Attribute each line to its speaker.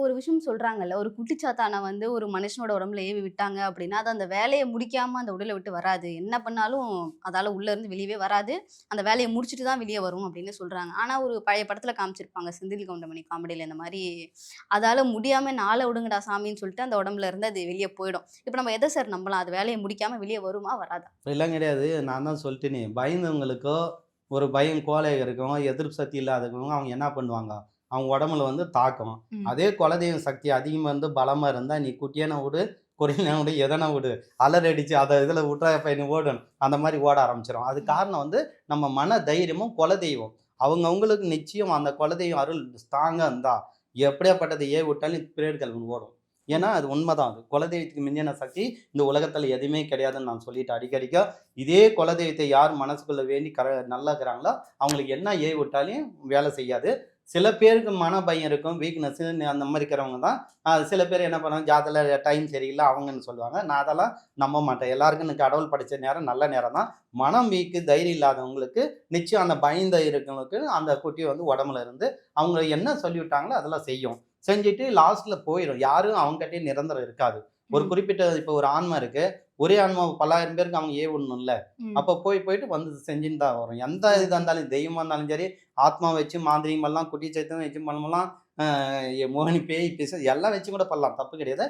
Speaker 1: இப்போ ஒரு விஷயம் சொல்கிறாங்கல்ல ஒரு குட்டிச்சாத்தானை வந்து ஒரு மனுஷனோட உடம்புல ஏவி விட்டாங்க அப்படின்னா, அது அந்த வேலையை முடிக்காமல் அந்த உடலை விட்டு வராது. என்ன பண்ணாலும் அதால் உள்ளேருந்து வெளியவே வராது. அந்த வேலையை முடிச்சுட்டு தான் வெளியே வரும் அப்படின்னு சொல்கிறாங்க ஆனால் ஒரு பழைய படத்தில் காமிச்சிருப்பாங்க. செந்தில் கவுண்டமணி காமெடியில் இந்த மாதிரி அதால் முடியாமல் நாளை விடுங்கடா சாமின்னு" சொல்லிட்டு அந்த உடம்புல இருந்து அது வெளியே போயிடும். இப்போ நம்ம எதை சார் நம்பலாம்? அது வேலையை முடிக்காமல் வெளியே வருமா? வராதா?
Speaker 2: இல்லை கிடையாது. நான் தான் சொல்லிட்டேனே, பயந்தவங்களுக்கோ, ஒரு பயம் கோலை இருக்கவங்க, எதிர்ப்பு சக்தி இல்லாதவங்க அவங்க என்ன பண்ணுவாங்க? அவங்க உடம்புல வந்து தாக்கும். அதே குலதெய்வ சக்தி அதிகமா இருந்து பலமா இருந்தா, "நீ குட்டியான விடு, கொடியனா விடு, எதனா விடு." அலறி அடிச்சு அத இதுல விட்டா நீ ஓடணும். அந்த மாரி ஓட ஆரம்பிச்சுரும். அது காரணம் வந்து நம்ம மன தைரியமும், குலதெய்வம். அவங்க அவங்களுக்கு நிச்சயம் அந்த குலதெய்வம் அருள் ஸ்ட்ராங்கா இருந்தா, எப்படியாப்பட்டத ஏவி விட்டாலும் பிரேயர்கள் ஓடும். ஏன்னா அது உண்மதான் அது. குலதெய்வத்துக்கு மிஞ்சின சக்தி இந்த உலகத்துல எதுவுமே கிடையாதுன்னு நான் சொல்லிட்டேன் அடிக்கடிக்கா. இதே குலதெய்வத்தை யார் மனசுக்குள்ள வேண்டி கர நல்லா இருக்கிறாங்களோ, அவங்களுக்கு என்ன ஏவி விட்டாலும் வேலை செய்யாது. சில பேருக்கு மன பயம் இருக்கும், வீக்னஸ் அந்த மாரி இருக்கிறவங்க தான், சில பேர் என்ன பண்ணுவாங்க, ஜாதகத்துல டைம் சரியில்ல அவங்கன்னு சொல்லுவாங்க. நான் அதெல்லாம் நம்ப மாட்டேன். எல்லாருக்கும் கடவுள் படைச்ச நேரம் நல்ல நேரம் தான். மனம் வீக்கு, தைரியம் இல்லாதவங்களுக்கு, நிச்சயம் அந்த பயந்து இருக்கவங்களுக்கு அந்த குட்டி வந்து உடம்புல இருந்து, அவங்க என்ன சொல்லிவிட்டாங்களோ அதெல்லாம் செய்யும். செஞ்சுட்டு லாஸ்ட்ல போயிரும். யாரும் அவங்ககிட்டயே நிரந்தரம் இருக்காது. ஒரு. குறிப்பிட்ட இப்ப ஒரு ஆன்மா இருக்கு. ஒரே ஆன்மா பல்லாயிரம் பேருக்கு அவங்க ஏவி விடணும்ல.
Speaker 1: ம்.
Speaker 2: அப்ப போய் போயிட்டு வந்து செஞ்சுன்னு தான் வரும். எந்த இதா இருந்தாலும் தெய்வமா இருந்தாலும் சரி, ஆத்மா வச்சு மாந்திரீகம் பண்ணலாம், குட்டி சைத்தன்யம் வச்சு பண்ணலாம், அ மோகினி பேய், பிசாசு எல்லாம் வச்சு கூட பண்ணலாம். தப்பு கிடையாது.